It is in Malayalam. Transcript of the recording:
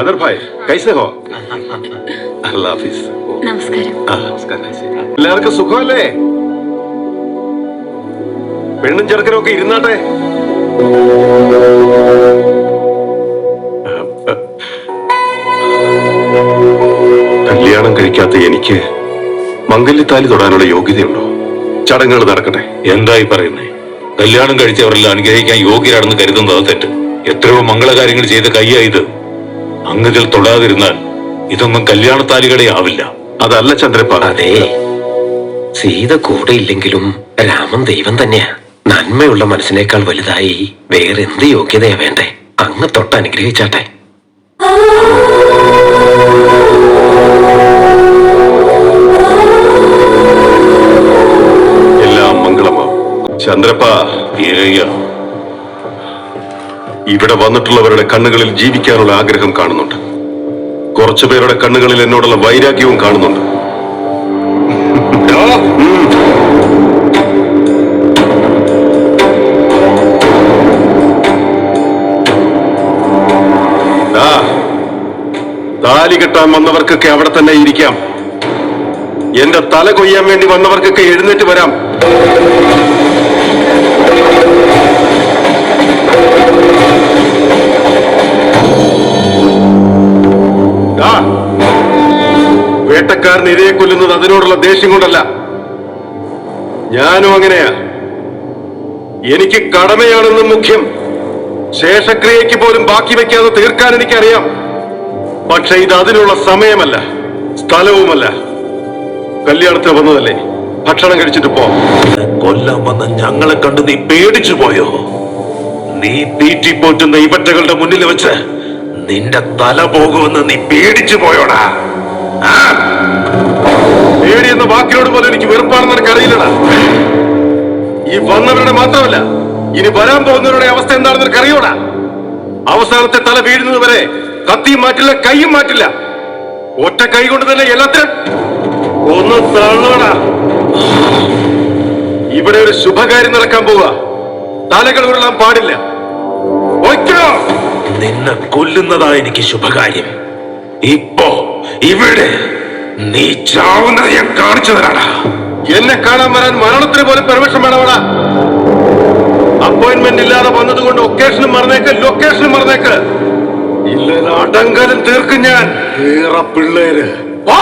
ഖാദർ ഭായ് കൈസെ ഹോ അല്ലാ ഹാഫിസ് നമസ്കാരം. എല്ലാവർക്കും സുഖമല്ലേ? പെണ്ണും ചെറുക്കനും ഒക്കെ ഇരുന്നാട്ടെ. കല്യാണം കഴിക്കാത്ത എനിക്ക് മംഗല്യത്താലി തൊടാനുള്ള യോഗ്യതയുണ്ടോ? ചടങ്ങുകൾ നടക്കട്ടെ. എന്തായി പറയുന്നേ? കല്യാണം കഴിച്ചവരെല്ലാം അനുഗ്രഹിക്കാൻ യോഗ്യരാണെന്ന് കരുതുന്നത് തെറ്റ്. എത്രയോ മംഗളകാര്യങ്ങൾ ചെയ്ത അങ്ങതിൽ തൊടാതിരുന്നാൽ ഇതൊന്നും കല്യാണത്താലികളെ ആവില്ല. അതല്ല ചന്ദ്രപ്പ അതെ. സീത കൂടെ ഇല്ലെങ്കിലും രാമൻ ദൈവം തന്നെയാ. നന്മയുള്ള മനസ്സിനേക്കാൾ വലുതായി വേറെ എന്ത് യോഗ്യതയാ വേണ്ടേ? അങ്ങ് തൊട്ട് അനുഗ്രഹിച്ചാട്ടെ. എല്ലാം മംഗളമാ ചന്ദ്രപ്പ ഏയ്യ, ഇവിടെ വന്നിട്ടുള്ളവരുടെ കണ്ണുകളിൽ ജീവിക്കാനുള്ള ആഗ്രഹം കാണുന്നുണ്ട്. കുറച്ചു പേരുടെ കണ്ണുകളിൽ എന്നോടുള്ള വൈരാഗ്യവും കാണുന്നുണ്ട്. താലി കെട്ടാൻ വന്നവർക്കൊക്കെ അവിടെ തന്നെ ഇരിക്കാം. എന്റെ തല കൊയ്യാൻ വേണ്ടി വന്നവർക്കൊക്കെ എഴുന്നേറ്റ് വരാം. വേട്ടക്കാരൻ ഇരയെ കൊല്ലുന്നത് അതിനോടുള്ള ദേഷ്യം കൊണ്ടല്ല. ഞാനും അങ്ങനെയാ. എനിക്ക് കടമയാണെന്ന് മുഖ്യം. ശേഷക്രിയയ്ക്ക് പോലും ബാക്കി വെക്കാതെ തീർക്കാൻ എനിക്കറിയാം. പക്ഷെ ഇത് അതിനുള്ള സമയമല്ല സ്ഥലവുമല്ല. കല്യാണത്തിന് വന്നതല്ലേ? ഭക്ഷണം കഴിച്ചിട്ട് പോ. കൊല്ലാൻ വന്ന ഞങ്ങളെ കണ്ട് നീ പേടിച്ചു പോയോ? നീ തീറ്റി പോറ്റുന്ന ഇവറ്റകളുടെ മുന്നിൽ വെച്ച് നിന്റെ തല പോകുമെന്ന് നീ പേടിച്ചു പോയോടാ? മാത്രമല്ല ഇനി വരാൻ പോകുന്നവരുടെ അവസ്ഥ എന്താണെന്ന് അറിയൂടാ. അവസാനത്തെ തല വീഴുന്നത് വരെ കത്തിയും മാറ്റില്ല കൈയും മാറ്റില്ല. ഒറ്റ കൈ കൊണ്ട് തന്നെ എല്ലാത്തിനും ഒന്ന് തള്ളോടാ ഇവിടെ ഒരു ശുഭകാര്യം നടക്കാൻ പോവുക. തലകൾ ഉരുളാൻ പാടില്ല. നിന്നെ കൊല്ലുന്നതാ എനിക്ക് ശുഭകാര്യം. ഇപ്പോ ഇവിടെ നീ ചാവുന്നത് ഞാൻ കാണിച്ചു തരാടാ. എന്നെ കാണാൻ വരാൻ മരണത്തിന് പോലും പെർമിഷൻ വേണമടാ. അപ്പോയിന്റ്മെന്റ് ഇല്ലാതെ വന്നതുകൊണ്ട് ഒക്കേഷനും മറന്നേക്ക് ലൊക്കേഷനും മറന്നേക്ക്. ഇല്ല അടങ്കലും തീർക്കും ഞാൻ. ഏറെ പിള്ളേര്. വാ!